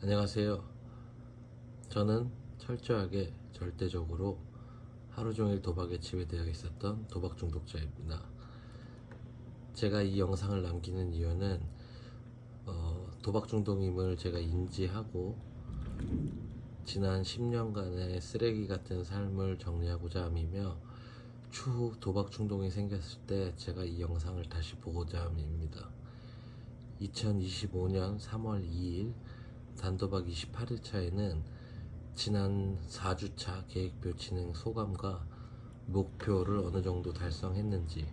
안녕하세요. 저는 철저하게 절대적으로 하루 종일 도박에 지배되어 있었던 도박 중독자입니다. 제가 이 영상을 남기는 이유는 어, 도박 중독임을 제가 인지하고 지난 10년간의 쓰레기 같은 삶을 정리하고자 함이며 추후 도박 중독이 생겼을 때 제가 이 영상을 다시 보고자 함입니다. 2025년 3월 2일 단도박 28일차에는 지난 4주차 계획표 진행 소감과 목표를 어느 정도 달성했는지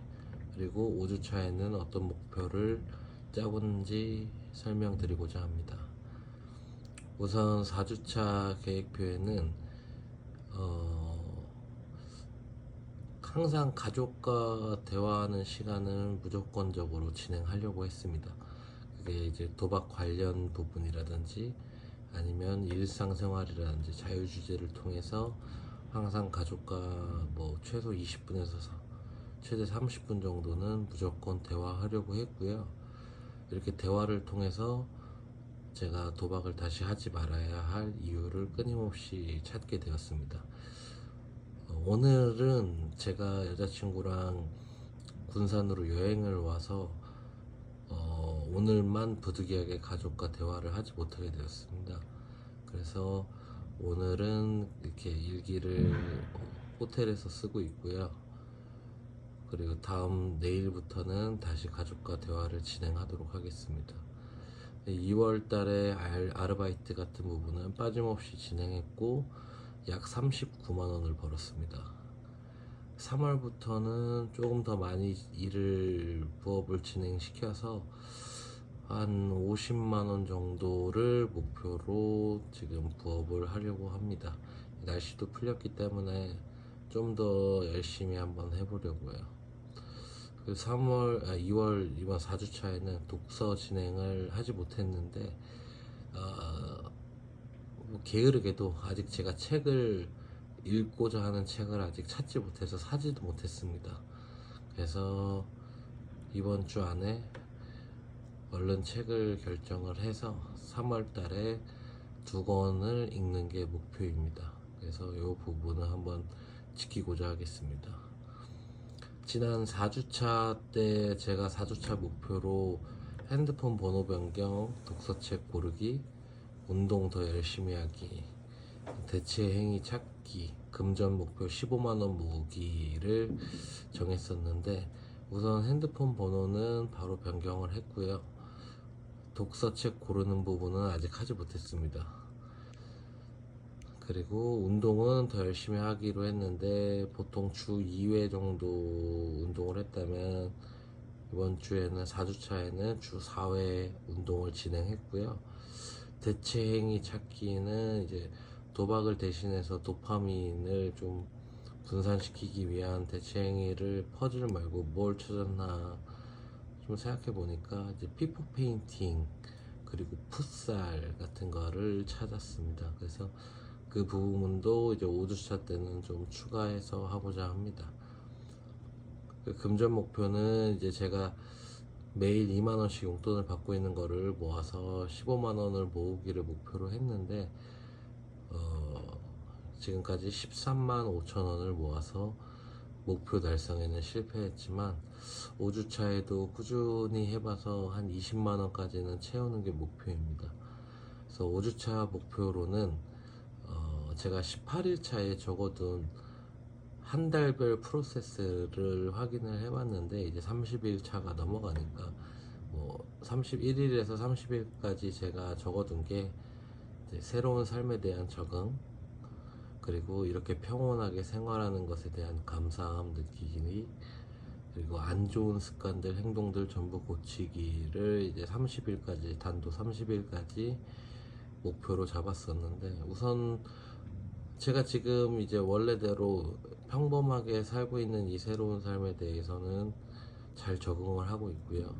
그리고 5주차에는 어떤 목표를 짜고는지 설명드리고자 합니다. 우선 4주차 계획표에는 어, 항상 가족과 대화하는 시간을 무조건적으로 진행하려고 했습니다. 그게 이제 도박 관련 부분이라든지 아니면 일상생활이라든지 자유주제를 통해서 항상 가족과 뭐 최소 20분에서 최대 30분 정도는 무조건 대화하려고 했고요. 이렇게 대화를 통해서 제가 도박을 다시 하지 말아야 할 이유를 끊임없이 찾게 되었습니다. 어, 오늘은 제가 여자친구랑 군산으로 여행을 와서 어, 오늘만 부득이하게 가족과 대화를 하지 못하게 되었습니다. 그래서 오늘은 이렇게 일기를 호텔에서 쓰고 있고요. 그리고 다음 내일부터는 다시 가족과 대화를 진행하도록 하겠습니다. 2월 달에 알- 아르바이트 같은 부분은 빠짐없이 진행했고 약 39만 원을 벌었습니다. 3월부터는 조금 더 많이 일을 부업을 진행시켜서 한 50만 원 정도를 목표로 지금 부업을 하려고 합니다. 날씨도 풀렸기 때문에 좀 더 열심히 한번 해보려고요. 그 3월, 아, 2월 이번 4주차에는 독서 진행을 하지 못했는데, 어, 뭐 게으르게도 아직 제가 책을 읽고자 하는 책을 아직 찾지 못해서 사지도 못했습니다. 그래서 이번 주 안에 얼른 책을 결정을 해서 3월 달에 두 권을 읽는 게 목표입니다. 그래서 이 부분을 한번 지키고자 하겠습니다. 지난 4주차 때 제가 4주차 목표로 핸드폰 번호 변경, 독서책 고르기, 운동 더 열심히 하기, 대체 행위 찾기, 금전 목표 15만원 모으기를 정했었는데 우선 핸드폰 번호는 바로 변경을 했고요. 독서책 고르는 부분은 아직 하지 못했습니다. 그리고 운동은 더 열심히 하기로 했는데 보통 주 2회 정도 운동을 했다면 이번 주에는 4주차에는 주 4회 운동을 진행했고요. 대체 행위 찾기는 이제 도박을 대신해서 도파민을 좀 분산시키기 위한 대체 행위를 퍼즐 말고 뭘 찾았나 좀 생각해 보니까 이제 피부 페인팅 그리고 풋살 같은 거를 찾았습니다. 그래서 그 부분도 이제 5주차 때는 좀 추가해서 하고자 합니다. 그 금전 목표는 이제 제가 매일 2만 원씩 용돈을 받고 있는 거를 모아서 15만 원을 모으기를 목표로 했는데 어, 지금까지 13만 5천 원을 모아서 목표 달성에는 실패했지만 5주차에도 꾸준히 해봐서 한 20만 원까지는 채우는 게 목표입니다. 그래서 5주차 목표로는 어, 제가 18일차에 적어둔 한 달별 프로세스를 확인을 해봤는데 이제 30일차가 넘어가니까 뭐 31일에서 30일까지 제가 적어둔 게 새로운 삶에 대한 적응 그리고 이렇게 평온하게 생활하는 것에 대한 감사함 느끼기 그리고 안 좋은 습관들 행동들 전부 고치기를 이제 30일까지 단도 30일까지 목표로 잡았었는데 우선 제가 지금 이제 원래대로 평범하게 살고 있는 이 새로운 삶에 대해서는 잘 적응을 하고 있고요.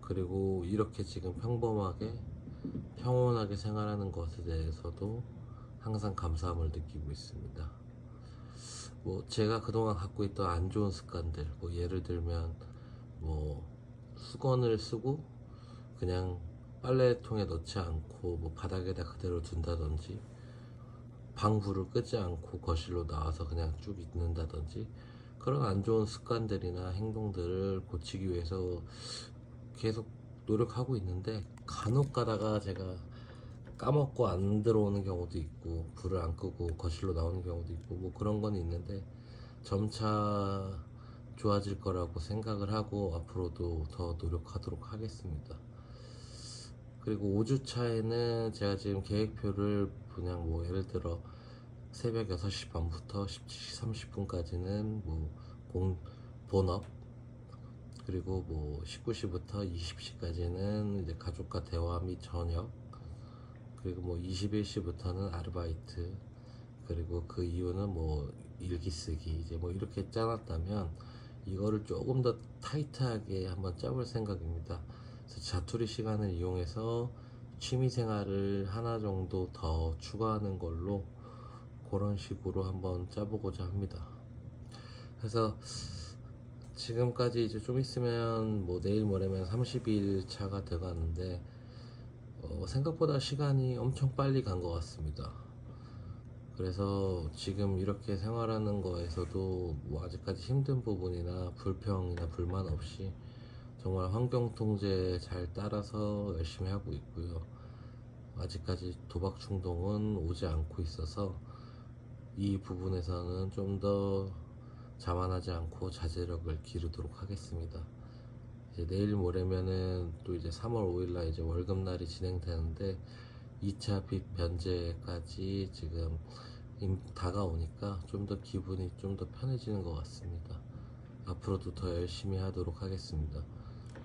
그리고 이렇게 지금 평범하게 평온하게 생활하는 것에 대해서도 항상 감사함을 느끼고 있습니다. 뭐 제가 그동안 갖고 있던 안 좋은 습관들, 뭐 예를 들면 뭐 수건을 쓰고 그냥 빨래통에 넣지 않고 뭐 바닥에다 그대로 둔다든지 방불을 끄지 않고 거실로 나와서 그냥 쭉 있는다든지 그런 안 좋은 습관들이나 행동들을 고치기 위해서 계속 노력하고 있는데 간혹 가다가 제가 까먹고 안 들어오는 경우도 있고 불을 안 끄고 거실로 나오는 경우도 있고 뭐 그런 건 있는데 점차 좋아질 거라고 생각을 하고 앞으로도 더 노력하도록 하겠습니다. 그리고 5주 차에는 제가 지금 계획표를 그냥 뭐 예를 들어 새벽 6시 반부터 17시 30분까지는 뭐 공, 본업 그리고 뭐 19시부터 20시까지는 이제 가족과 대화 및 저녁 그리고 뭐 21시부터는 아르바이트 그리고 그 이유는 뭐 일기 쓰기 이제 뭐 이렇게 짜놨다면 이거를 조금 더 타이트하게 한번 짜볼 생각입니다. 그래서 자투리 시간을 이용해서 취미 생활을 하나 정도 더 추가하는 걸로 그런 식으로 한번 짜보고자 합니다. 그래서 지금까지 이제 좀 있으면 뭐 내일 모레면 30일 차가 돼가는데 어, 생각보다 시간이 엄청 빨리 간 것 같습니다. 그래서 지금 이렇게 생활하는 거에서도 뭐 아직까지 힘든 부분이나 불평이나 불만 없이 정말 환경 통제 잘 따라서 열심히 하고 있고요. 아직까지 도박 충동은 오지 않고 있어서 이 부분에서는 좀 더 자만하지 않고 자제력을 기르도록 하겠습니다. 이제 내일 모레면은 또 이제 3월 5일날 이제 월급날이 진행되는데 2차 빚 변제까지 지금 임- 다가오니까 좀 더 기분이 좀 더 편해지는 것 같습니다. 앞으로도 더 열심히 하도록 하겠습니다.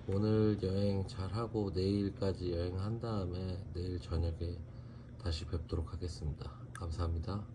오늘 여행 잘 하고 내일까지 여행한 다음에 내일 저녁에 다시 뵙도록 하겠습니다. 감사합니다.